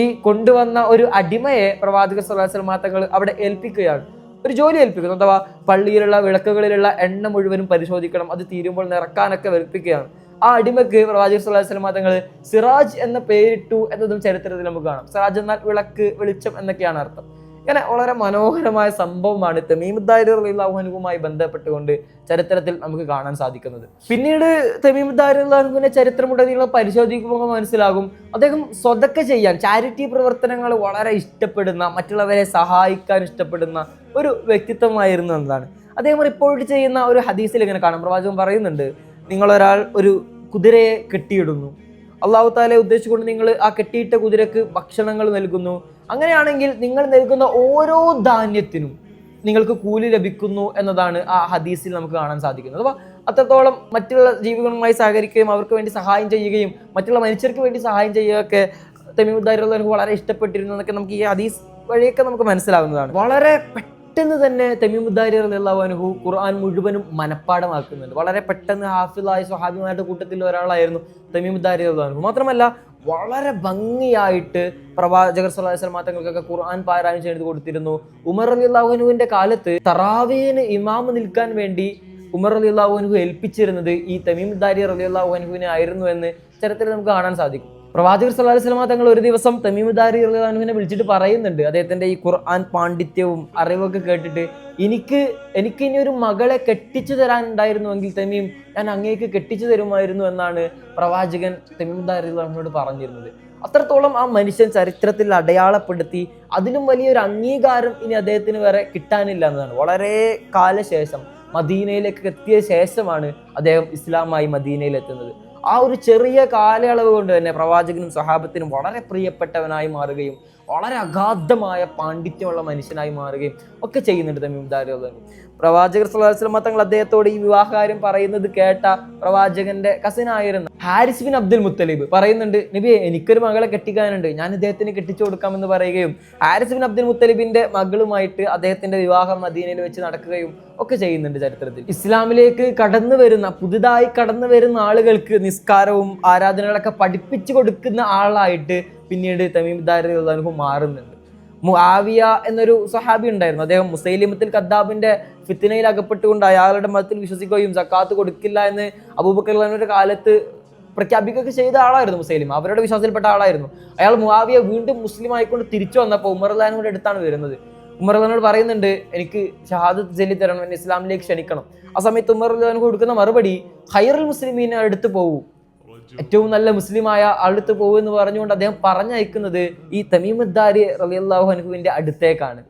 Speaker 1: ഈ കൊണ്ടുവന്ന ഒരു അടിമയെ പ്രവാചക സല്ലാഹു തങ്ങൾ അവിടെ ഏൽപ്പിക്കുകയാണ് ഒരു ജോലി ഏൽപ്പിക്കുന്നു അഥവാ പള്ളിയിലുള്ള വിളക്കുകളിലുള്ള എണ്ണ മുഴുവനും പരിശോധിക്കണം അത് തീരുമ്പോൾ നിറക്കാനൊക്കെ വെളുപ്പിക്കുകയാണ് ആ അടിമക്ക് പ്രവാചക സുല്ലാ സ്വലമ തങ്ങൾ സിറാജ് എന്ന പേരിട്ടു എന്നതും ചരിത്രത്തിൽ നമുക്ക് കാണാം സിറാജ് എന്നാൽ വിളക്ക് വെളിച്ചം എന്നൊക്കെയാണ് അർത്ഥം ഇങ്ങനെ വളരെ മനോഹരമായ സംഭവമാണ് തെമീമുദ്ദാരി റലിള്ളാഹുഹനുവുമായി ബന്ധപ്പെട്ടുകൊണ്ട് ചരിത്രത്തിൽ നമുക്ക് കാണാൻ സാധിക്കുന്നത് പിന്നീട് തെമീമുദ്ദാരി റഹ്ലാഹുവിനെ ചരിത്രമുടനീളം പരിശോധിക്കുമ്പോൾ മനസ്സിലാകും അദ്ദേഹം സ്വതക്ക ചെയ്യാൻ ചാരിറ്റി പ്രവർത്തനങ്ങൾ വളരെ ഇഷ്ടപ്പെടുന്ന മറ്റുള്ളവരെ സഹായിക്കാൻ ഇഷ്ടപ്പെടുന്ന ഒരു വ്യക്തിത്വമായിരുന്നു എന്നതാണ് അദ്ദേഹം റിപ്പോർട്ട് ചെയ്യുന്ന ഒരു ഹദീസിൽ ഇങ്ങനെ കാണാം പ്രവാചകൻ പറയുന്നുണ്ട് നിങ്ങളൊരാൾ ഒരു കുതിരയെ കെട്ടിയിടുന്നു അള്ളാഹു താലെ ഉദ്ദേശിച്ചുകൊണ്ട് നിങ്ങൾ ആ കെട്ടിയിട്ട കുതിരക്ക് ഭക്ഷണങ്ങൾ നൽകുന്നു അങ്ങനെയാണെങ്കിൽ നിങ്ങൾ നൽകുന്ന ഓരോ ധാന്യത്തിനും നിങ്ങൾക്ക് കൂലി ലഭിക്കുന്നു എന്നതാണ് ആ ഹദീസിൽ നമുക്ക് കാണാൻ സാധിക്കുന്നത് അപ്പോൾ അത്രത്തോളം മറ്റുള്ള ജീവികളുമായി സഹകരിക്കുകയും അവർക്ക് വേണ്ടി സഹായം ചെയ്യുകയും മറ്റുള്ള മനുഷ്യർക്ക് വേണ്ടി സഹായം ചെയ്യുകയൊക്കെ തെമിമുദ്ദാരിള്ളവർക്ക് വളരെ ഇഷ്ടപ്പെട്ടിരുന്നു എന്നൊക്കെ നമുക്ക് ഈ ഹദീസ് വഴിയൊക്കെ നമുക്ക് മനസ്സിലാവുന്നതാണ് വളരെ പെട്ടെന്ന് തന്നെ തെമിമുദ്ദാരിള്ളവനുഹു ഖുർആൻ മുഴുവനും മനഃപ്പാടമാക്കുന്നുണ്ട് വളരെ പെട്ടെന്ന് ഹാഫിലായ സ്വഹാബിമാരുടെ കൂട്ടത്തിൽ ഒരാളായിരുന്നു തെമിമുദ്ദാരിള്ളവനുഹു മാത്രമല്ല വളരെ ഭംഗിയായിട്ട് പ്രവാചകർ സ്വലാഹി സ്വലം തങ്ങൾക്കൊക്കെ ഖുർആൻ പാരായണം ചെയ്ത് കൊടുത്തിരുന്നു ഉമർ അലി അള്ളാഹുനുവിന്റെ കാലത്ത് തറാവീന് ഇമാമ് നിൽക്കാൻ വേണ്ടി ഉമർ അലി അള്ളാഹുനുഹു ഏൽപ്പിച്ചിരുന്നത് ഈ തമീം ദാരി അലി അള്ളാഹുനുഹുവിനെ ആയിരുന്നു എന്ന് ചരിത്രത്തിൽ നമുക്ക് കാണാൻ സാധിക്കും പ്രവാചകർ സല്ലാഹു സ്വലമ തങ്ങൾ ഒരു ദിവസം തമീമുദാരി അനുവിനെ വിളിച്ചിട്ട് പറയുന്നുണ്ട് അദ്ദേഹത്തിൻ്റെ ഈ ഖുർആൻ പാണ്ഡിത്യവും അറിവൊക്കെ കേട്ടിട്ട് എനിക്ക് എനിക്ക് ഇനി ഒരു മകളെ കെട്ടിച്ചു തരാൻ ഉണ്ടായിരുന്നുവെങ്കിൽ തമീം ഞാൻ അങ്ങേക്ക് കെട്ടിച്ചു തരുമായിരുന്നു എന്നാണ് പ്രവാചകൻ തമീമുദാരി അനുവിനോട് പറഞ്ഞിരുന്നത് അത്രത്തോളം ആ മനുഷ്യൻ ചരിത്രത്തിൽ അടയാളപ്പെടുത്തി അതിലും വലിയൊരു അംഗീകാരം ഇനി അദ്ദേഹത്തിന് വേറെ കിട്ടാനില്ല എന്നതാണ് വളരെ കാലശേഷം മദീനയിലേക്ക് എത്തിയ ശേഷമാണ് അദ്ദേഹം ഇസ്ലാമായി മദീനയിൽ ആ ഒരു ചെറിയ കാലയളവ് കൊണ്ട് തന്നെ പ്രവാചകനും സഹാബത്തിനും വളരെ പ്രിയപ്പെട്ടവനായി മാറുകയും വളരെ അഗാധമായ പാണ്ഡിത്യമുള്ള മനുഷ്യനായി മാറുകയും ഒക്കെ ചെയ്യുന്നുണ്ട് തമ്മിദാരി പ്രവാചകർ സ്വലാസ്ലമ തങ്ങൾ അദ്ദേഹത്തോട് ഈ വിവാഹകാര്യം പറയുന്നത് കേട്ട പ്രവാചകന്റെ കസിനായിരുന്നു ഹാരിസ് ബിൻ അബ്ദുൽ മുത്തലിബ് പറയുന്നുണ്ട് നബി എനിക്കൊരു മകളെ കെട്ടിക്കാനുണ്ട് ഞാൻ ഇദ്ദേഹത്തിന് കെട്ടിച്ചു കൊടുക്കാമെന്ന് പറയുകയും ഹാരിസ് ബിൻ അബ്ദുൽ മുത്തലിബിന്റെ മകളുമായിട്ട് അദ്ദേഹത്തിന്റെ വിവാഹം മദീനയിൽ വെച്ച് നടക്കുകയും ഒക്കെ ചെയ്യുന്നുണ്ട് ചരിത്രത്തിൽ ഇസ്ലാമിലേക്ക് കടന്നു വരുന്ന പുതുതായി കടന്നു വരുന്ന ആളുകൾക്ക് നിസ്കാരവും ആരാധനകളൊക്കെ പഠിപ്പിച്ചു കൊടുക്കുന്ന ആളായിട്ട് പിന്നീട് തമീം ദാരിദ്ര്യഹു മാറുന്നുണ്ട് മുആവിയ എന്നൊരു സഹാബി ഉണ്ടായിരുന്നു അദ്ദേഹം മുസൈലിമത്തിൽ കദ്ദാബിന്റെ ഫിത്തിനയിൽ അകപ്പെട്ടുകൊണ്ട് അയാളുടെ മതത്തിൽ വിശ്വസിക്കുകയും സക്കാത്ത് കൊടുക്കില്ല എന്ന് അബൂബക്കർ കാലത്ത് പ്രഖ്യാപിക്കുകയൊക്കെ ചെയ്ത ആളായിരുന്നു മുസ്ലിം അവരുടെ വിശ്വാസത്തിൽപ്പെട്ട ആളായിരുന്നു അയാൾ മുവാവിയെ വീണ്ടും മുസ്ലിം ആയിക്കൊണ്ട് തിരിച്ചു വന്നപ്പോൾ ഉമർ അല്ലാനും കൂടെ എടുത്താണ് വരുന്നത് ഉമർ അല്ലാനോട് പറയുന്നുണ്ട് എനിക്ക് ഷഹാദത്ത് ജലി തരണം എന്നെ ഇസ്ലാമിലേക്ക് ക്ഷണിക്കണം ആ സമയത്ത് ഉമർ അല്ലാൻ കൊടുക്കുന്ന മറുപടി ഹൈറൽ മുസ്ലിമീനെ അടുത്ത് പോകൂ ഏറ്റവും നല്ല മുസ്ലിമായ അടുത്ത് പോകുമെന്ന് പറഞ്ഞുകൊണ്ട് അദ്ദേഹം പറഞ്ഞയക്കുന്നത് ഈ തമീമദ്ദാരി റലിയല്ലാഹു ഹനുഹുവിന്റെ അടുത്തേക്കാണ്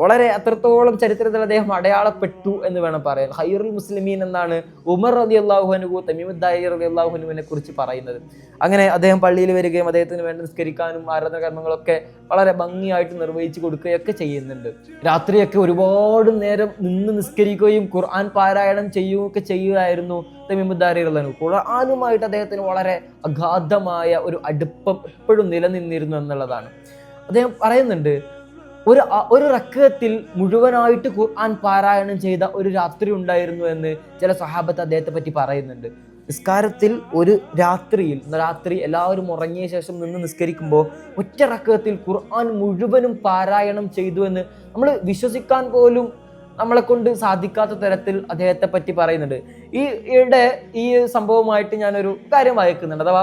Speaker 1: വളരെ അത്രത്തോളം ചരിത്രത്തിൽ അദ്ദേഹം അടയാളപ്പെട്ടു എന്ന് വേണം പറയാൻ ഹൈറുൽ മുസ്ലിമീൻ എന്നാണ് ഉമർ റതി അള്ളാഹുഹനുവു തമീമുദ്ദായി റതി അള്ളാഹുഹനുവിനെ കുറിച്ച് പറയുന്നത് അങ്ങനെ അദ്ദേഹം പള്ളിയിൽ വരികയും അദ്ദേഹത്തിന് വേണ്ട നിസ്കരിക്കാനും ആരാധന കർമ്മങ്ങളൊക്കെ വളരെ ഭംഗിയായിട്ട് നിർവഹിച്ചു കൊടുക്കുകയൊക്കെ ചെയ്യുന്നുണ്ട് രാത്രിയൊക്കെ ഒരുപാട് നേരം നിന്ന് നിസ്കരിക്കുകയും ഖുർആൻ പാരായണം ചെയ്യുകയൊക്കെ ചെയ്യുകയായിരുന്നു തമീമുദ്ദാരി റഹ്ലാനു ഖുർആാനുമായിട്ട് അദ്ദേഹത്തിന് വളരെ അഗാധമായ ഒരു അടുപ്പം എപ്പോഴും നിലനിന്നിരുന്നു എന്നുള്ളതാണ് അദ്ദേഹം പറയുന്നുണ്ട് ഒരു ഒരു റക്കത്തിൽ മുഴുവനായിട്ട് ഖുർആൻ പാരായണം ചെയ്ത ഒരു രാത്രി ഉണ്ടായിരുന്നു എന്ന് ചില സഹാബത്ത് അദ്ദേഹത്തെ പറ്റി പറയുന്നുണ്ട് നിസ്കാരത്തിൽ ഒരു രാത്രിയിൽ രാത്രി എല്ലാവരും ഉറങ്ങിയ ശേഷം നിന്ന് നിസ്കരിക്കുമ്പോൾ ഒറ്റ റക്കത്തിൽ ഖുർആൻ മുഴുവനും പാരായണം ചെയ്തു എന്ന് നമ്മൾ വിശ്വസിക്കാൻ പോലും നമ്മളെ കൊണ്ട് സാധിക്കാത്ത തരത്തിൽ അദ്ദേഹത്തെ പറ്റി പറയുന്നുണ്ട് ഈ ഇവിടെ ഈ സംഭവമായിട്ട് ഞാനൊരു കാര്യം വായിക്കുന്നുണ്ട് അഥവാ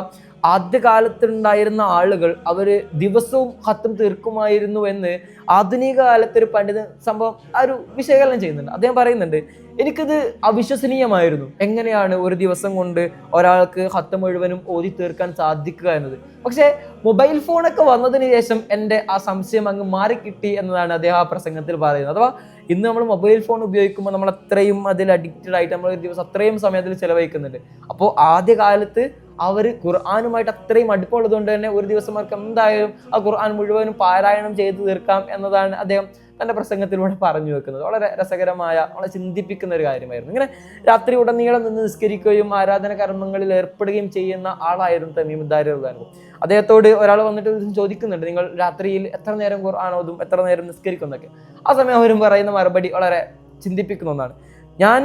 Speaker 1: ആദ്യകാലത്തുണ്ടായിരുന്ന ആളുകൾ അവർ ദിവസവും ഹത്തും തീർക്കുമായിരുന്നു എന്ന് ആധുനിക കാലത്ത് ഒരു പണ്ഡിത സംഭവം ആ ഒരു വിശകലനം ചെയ്യുന്നുണ്ട് അദ്ദേഹം പറയുന്നുണ്ട് എനിക്കത് അവിശ്വസനീയമായിരുന്നു എങ്ങനെയാണ് ഒരു ദിവസം കൊണ്ട് ഒരാൾക്ക് ഹത്ത് മുഴുവനും ഓതി തീർക്കാൻ സാധിക്കുക എന്നത് പക്ഷേ മൊബൈൽ ഫോണൊക്കെ വന്നതിന് ശേഷം എൻ്റെ ആ സംശയം അങ്ങ് മാറിക്കിട്ടി എന്നതാണ് അദ്ദേഹം ആ പ്രസംഗത്തിൽ പറയുന്നത് അഥവാ ഇന്ന് നമ്മൾ മൊബൈൽ ഫോൺ ഉപയോഗിക്കുമ്പോൾ നമ്മൾ അത്രയും അതിൽ അഡിക്റ്റഡ് ആയിട്ട് നമ്മൾ ഒരു ദിവസം അത്രയും സമയത്തിൽ ചിലവഴിക്കുന്നുണ്ട് അപ്പോൾ ആദ്യകാലത്ത് അവർ ഖുർആാനുമായിട്ട് അത്രയും അടുപ്പമുള്ളതുകൊണ്ട് തന്നെ ഒരു ദിവസം അവർക്ക് എന്തായാലും ആ ഖുർആൻ മുഴുവനും പാരായണം ചെയ്ത് തീർക്കാം എന്നതാണ് അദ്ദേഹം തൻ്റെ പ്രസംഗത്തിലൂടെ പറഞ്ഞു വെക്കുന്നത് വളരെ രസകരമായ വളരെ ചിന്തിപ്പിക്കുന്ന ഒരു കാര്യമായിരുന്നു ഇങ്ങനെ രാത്രി ഉടനീളം നിന്ന് നിസ്കരിക്കുകയും ആരാധന കർമ്മങ്ങളിൽ ഏർപ്പെടുകയും ചെയ്യുന്ന ആളായിരുന്നു തമീം ദാരിറുദാനു അദ്ദേഹത്തോട് ഒരാൾ വന്നിട്ട് ചോദിക്കുന്നുണ്ട് നിങ്ങൾ രാത്രിയിൽ എത്ര നേരം ഖുർആൻ ഓതും എത്ര നേരം നിസ്കരിക്കുന്നൊക്കെ ആ സമയം അവരും പറയുന്ന മറുപടി വളരെ ചിന്തിപ്പിക്കുന്ന ഒന്നാണ് ഞാൻ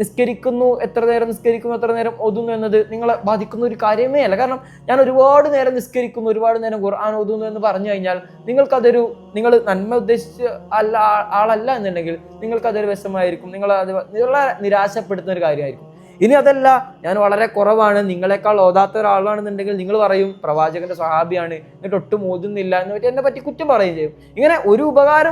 Speaker 1: നിസ്കരിക്കുന്നു എത്ര നേരം നിസ്കരിക്കുന്നു എത്ര നേരം ഒതുന്നു എന്നത് നിങ്ങളെ ബാധിക്കുന്ന ഒരു കാര്യമേ അല്ല കാരണം ഞാൻ ഒരുപാട് നേരം നിസ്കരിക്കുന്നു ഒരുപാട് നേരം ഖുർആൻ ഒതുങ്ങുന്നു എന്ന് പറഞ്ഞു കഴിഞ്ഞാൽ നിങ്ങൾക്കതൊരു നിങ്ങൾ നന്മ ഉദ്ദേശിച്ച് അല്ല ആളല്ല എന്നുണ്ടെങ്കിൽ നിങ്ങൾക്കതൊരു വിഷമായിരിക്കും നിങ്ങൾ നിങ്ങളെ നിരാശപ്പെടുത്തുന്ന ഒരു കാര്യമായിരിക്കും ഇനി അതല്ല ഞാൻ വളരെ കുറവാണ് നിങ്ങളെക്കാൾ ഓതാത്ത ഒരാളാണെന്നുണ്ടെങ്കിൽ നിങ്ങൾ പറയും പ്രവാചകന്റെ സ്വഹാബിയാണ് എന്നിട്ട് ഒട്ടും ഓതുന്നില്ല എന്ന് പറ്റി എന്നെ പറ്റി കുറ്റം പറയുകയും ചെയ്യും ഇങ്ങനെ ഒരു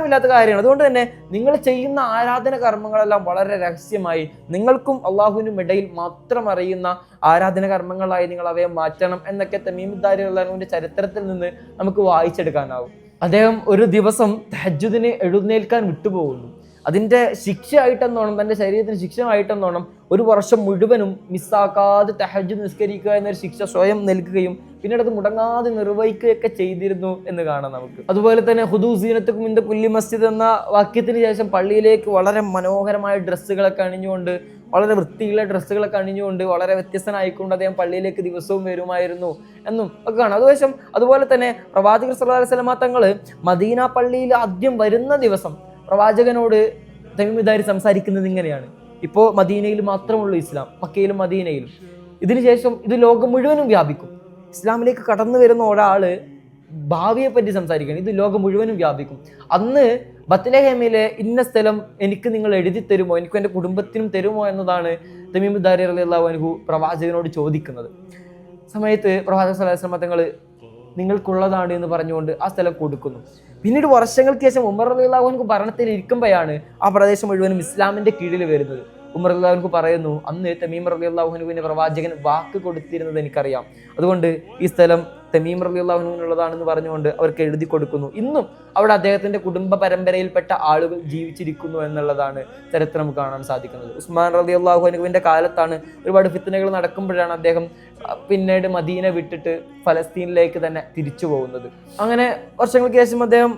Speaker 1: ഇല്ലാത്ത കാര്യമാണ് അതുകൊണ്ട് തന്നെ നിങ്ങൾ ചെയ്യുന്ന ആരാധന കർമ്മങ്ങളെല്ലാം വളരെ രഹസ്യമായി നിങ്ങൾക്കും അള്ളാഹുവിനും ഇടയിൽ മാത്രം അറിയുന്ന ആരാധന കർമ്മങ്ങളായി നിങ്ങൾ അവയെ മാറ്റണം എന്നൊക്കെ തമീമിദ്ദാരി ചരിത്രത്തിൽ നിന്ന് നമുക്ക് വായിച്ചെടുക്കാനാവും അദ്ദേഹം ഒരു ദിവസം തഹജുദിനെ എഴുന്നേൽക്കാൻ വിട്ടുപോകുന്നു അതിൻ്റെ ശിക്ഷയായിട്ടെന്നോണം തൻ്റെ ശരീരത്തിന് ശിക്ഷയായിട്ടെന്നോണം ഒരു വർഷം മുഴുവനും മിസ്സാക്കാതെ തെഹജ് നിസ്കരിക്കുക എന്നൊരു ശിക്ഷ സ്വയം നൽകുകയും പിന്നീട് അത് മുടങ്ങാതെ നിർവഹിക്കുകയൊക്കെ ചെയ്തിരുന്നു എന്ന് കാണാം നമുക്ക് അതുപോലെ തന്നെ ഹുദൂസീനത്തുക്കും ഇന്ത കുല്ലി മസ്ജിദ് എന്ന വാക്യത്തിന് ശേഷം പള്ളിയിലേക്ക് വളരെ മനോഹരമായ ഡ്രസ്സുകളൊക്കെ അണിഞ്ഞുകൊണ്ട് വളരെ വൃത്തിയുള്ള ഡ്രസ്സുകളൊക്കെ അണിഞ്ഞുകൊണ്ട് വളരെ വ്യത്യസ്തനായിക്കൊണ്ട് അദ്ദേഹം പള്ളിയിലേക്ക് ദിവസവും വരുമായിരുന്നു എന്നും ഒക്കെ കാണാം അതുവശം അതുപോലെ തന്നെ പ്രവാചകർ സല്ലാ അലൈഹി തങ്ങൾ മദീന പള്ളിയിൽ ആദ്യം വരുന്ന ദിവസം പ്രവാചകനോട് തമിമിദാരി സംസാരിക്കുന്നത് ഇങ്ങനെയാണ് ഇപ്പോൾ മദീനയിൽ മാത്രമുള്ള ഇസ്ലാം മക്കയിലും മദീനയിലും ഇതിനുശേഷം ഇത് ലോകം മുഴുവനും വ്യാപിക്കും ഇസ്ലാമിലേക്ക് കടന്നു വരുന്ന ഒരാൾ ഭാവിയെ പറ്റി സംസാരിക്കണം ഇത് ലോകം മുഴുവനും വ്യാപിക്കും അന്ന് ബത്തലഹേമയിലെ ഇന്ന സ്ഥലം എനിക്ക് നിങ്ങൾ എഴുതി തരുമോ എനിക്കും എൻ്റെ കുടുംബത്തിനും തരുമോ എന്നതാണ് തമീം ദാരി അള്ളാഹു അനുഹു പ്രവാചകനോട് ചോദിക്കുന്നത് സമയത്ത് പ്രവാചക സ്വലാസ്ലം തങ്ങൾ നിങ്ങൾക്കുള്ളതാണ് എന്ന് പറഞ്ഞുകൊണ്ട് ആ സ്ഥലം കൊടുക്കുന്നു പിന്നീട് വർഷങ്ങൾക്ക് ശേഷം ഉമർ അള്ളാഹുവിനക്ക് ഭരണത്തിൽ ഇരിക്കുമ്പോഴാണ് ആ പ്രദേശം മുഴുവനും ഇസ്ലാമിന്റെ കീഴിൽ വരുന്നത് ഉമർ അള്ളാഹുനക്ക് പറയുന്നു അന്ന് തമീം റലി അള്ളാഹുനുവിന് പ്രവാചകൻ വാക്ക് കൊടുത്തിരുന്നത് എനിക്കറിയാം അതുകൊണ്ട് ഈ സ്ഥലം തമീം റലി അള്ളാഹുനുള്ളതാണെന്ന് പറഞ്ഞുകൊണ്ട് അവർക്ക് എഴുതി കൊടുക്കുന്നു ഇന്നും അവിടെ അദ്ദേഹത്തിന്റെ കുടുംബ പരമ്പരയിൽപ്പെട്ട ആളുകൾ ജീവിച്ചിരിക്കുന്നു എന്നുള്ളതാണ് ചരിത്രം കാണാൻ സാധിക്കുന്നത് ഉസ്മാൻ റലി അള്ളാഹുനുവിന്റെ കാലത്താണ് ഒരുപാട് ഫിത്തനകൾ നടക്കുമ്പോഴാണ് അദ്ദേഹം പിന്നീട് മദീന വിട്ടിട്ട് ഫലസ്തീനിലേക്ക് തന്നെ തിരിച്ചു പോകുന്നത് അങ്ങനെ വർഷങ്ങൾക്ക് ശേഷം അദ്ദേഹം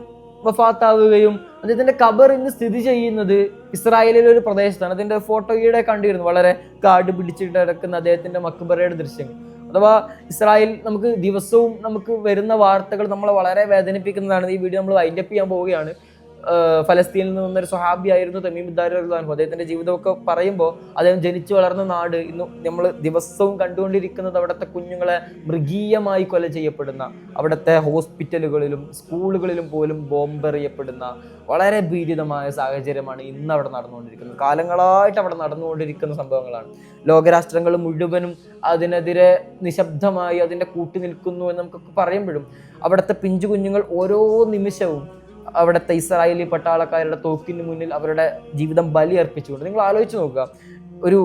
Speaker 1: വഫാത്താവുകയും അദ്ദേഹത്തിന്റെ ഖബർ ഇന്ന് സ്ഥിതി ചെയ്യുന്നത് ഇസ്രായേലിലെ ഒരു പ്രദേശത്താണ് അതിന്റെ ഫോട്ടോയുടെ കണ്ടിരുന്നു വളരെ കാട് പിടിച്ചിട്ട് കിടക്കുന്ന അദ്ദേഹത്തിന്റെ മക്ബറയുടെ ദൃശ്യങ്ങൾ അഥവാ ഇസ്രായേൽ നമുക്ക് ദിവസവും നമുക്ക് വരുന്ന വാർത്തകൾ നമ്മളെ വളരെ വേദനിപ്പിക്കുന്നതാണ് ഈ വീഡിയോ നമ്മൾ വൈൻഡപ്പ് ചെയ്യാൻ പോവുകയാണ് ഫലസ്തീനിൽ നിന്ന് വന്നൊരു ആയിരുന്നു തമീം ദാരുലാൻഹു അദ്ദേഹത്തിന്റെ ജീവിതമൊക്കെ പറയുമ്പോൾ അദ്ദേഹം ജനിച്ചു വളർന്ന നാട് ഇന്ന് നമ്മൾ ദിവസവും കണ്ടുകൊണ്ടിരിക്കുന്നത് അവിടുത്തെ കുഞ്ഞുങ്ങളെ മൃഗീയമായി കൊല ചെയ്യപ്പെടുന്ന അവിടുത്തെ ഹോസ്പിറ്റലുകളിലും സ്കൂളുകളിലും പോലും ബോംബെറിയപ്പെടുന്ന വളരെ ഭീതിതമായ സാഹചര്യമാണ് ഇന്ന് അവിടെ നടന്നുകൊണ്ടിരിക്കുന്നത് കാലങ്ങളായിട്ട് അവിടെ നടന്നുകൊണ്ടിരിക്കുന്ന സംഭവങ്ങളാണ് ലോകരാഷ്ട്രങ്ങൾ മുഴുവനും അതിനെതിരെ നിശബ്ദമായി അതിൻ്റെ കൂട്ടി നിൽക്കുന്നു എന്ന് നമുക്കൊക്കെ പറയുമ്പോഴും അവിടുത്തെ പിഞ്ചു കുഞ്ഞുങ്ങൾ ഓരോ നിമിഷവും അവിടുത്തെ ഇസ്രായേലി പട്ടാളക്കാരുടെ തോക്കിന് മുന്നിൽ അവരുടെ ജീവിതം ബലി അർപ്പിച്ചുകൊണ്ട് നിങ്ങൾ ആലോചിച്ച് നോക്കുക ഒരു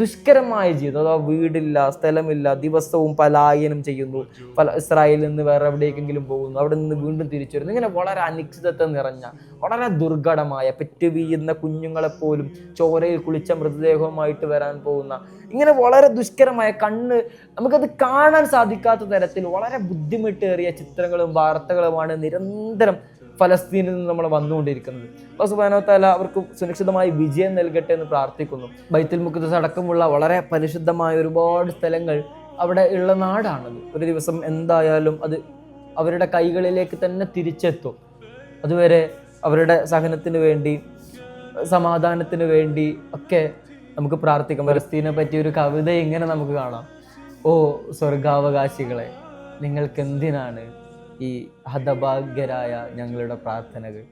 Speaker 1: ദുഷ്കരമായ ജീവിതം അഥവാ വീടില്ല സ്ഥലമില്ല ദിവസവും പലായനം ചെയ്യുന്നു പല ഇസ്രായേലിൽ നിന്ന് വേറെ എവിടേക്കെങ്കിലും പോകുന്നു അവിടെ നിന്ന് വീണ്ടും തിരിച്ചു വരുന്നു ഇങ്ങനെ വളരെ അനിശ്ചിതത്വം നിറഞ്ഞ വളരെ ദുർഘടമായ പെറ്റുവീയുന്ന കുഞ്ഞുങ്ങളെപ്പോലും ചോരയിൽ കുളിച്ച മൃതദേഹവുമായിട്ട് വരാൻ പോകുന്ന ഇങ്ങനെ വളരെ ദുഷ്കരമായ കണ്ണ് നമുക്കത് കാണാൻ സാധിക്കാത്ത തരത്തിൽ വളരെ ബുദ്ധിമുട്ടേറിയ ചിത്രങ്ങളും വാർത്തകളുമാണ് നിരന്തരം ഫലസ്തീനിൽ നിന്ന് നമ്മൾ വന്നുകൊണ്ടിരിക്കുന്നത് അപ്പോൾ സുബാനോത്താല അവർക്ക് സുരക്ഷിതമായി വിജയം നൽകട്ടെ എന്ന് പ്രാർത്ഥിക്കുന്നു ബൈത്തുൽ മുഖത്ത് അടക്കമുള്ള വളരെ പരിശുദ്ധമായ ഒരുപാട് സ്ഥലങ്ങൾ അവിടെ ഉള്ള നാടാണത് ഒരു ദിവസം എന്തായാലും അത് അവരുടെ കൈകളിലേക്ക് തന്നെ തിരിച്ചെത്തും അതുവരെ അവരുടെ സഹനത്തിന് വേണ്ടി സമാധാനത്തിന് വേണ്ടി ഒക്കെ നമുക്ക് പ്രാർത്ഥിക്കാം ഫലസ്തീനെ പറ്റിയ ഒരു കവിത ഇങ്ങനെ നമുക്ക് കാണാം ഓ സ്വർഗാവകാശികളെ നിങ്ങൾക്ക് എന്തിനാണ് ഈ ഹതഭാഗ്യരായ ഞങ്ങളുടെ പ്രാർത്ഥനകൾ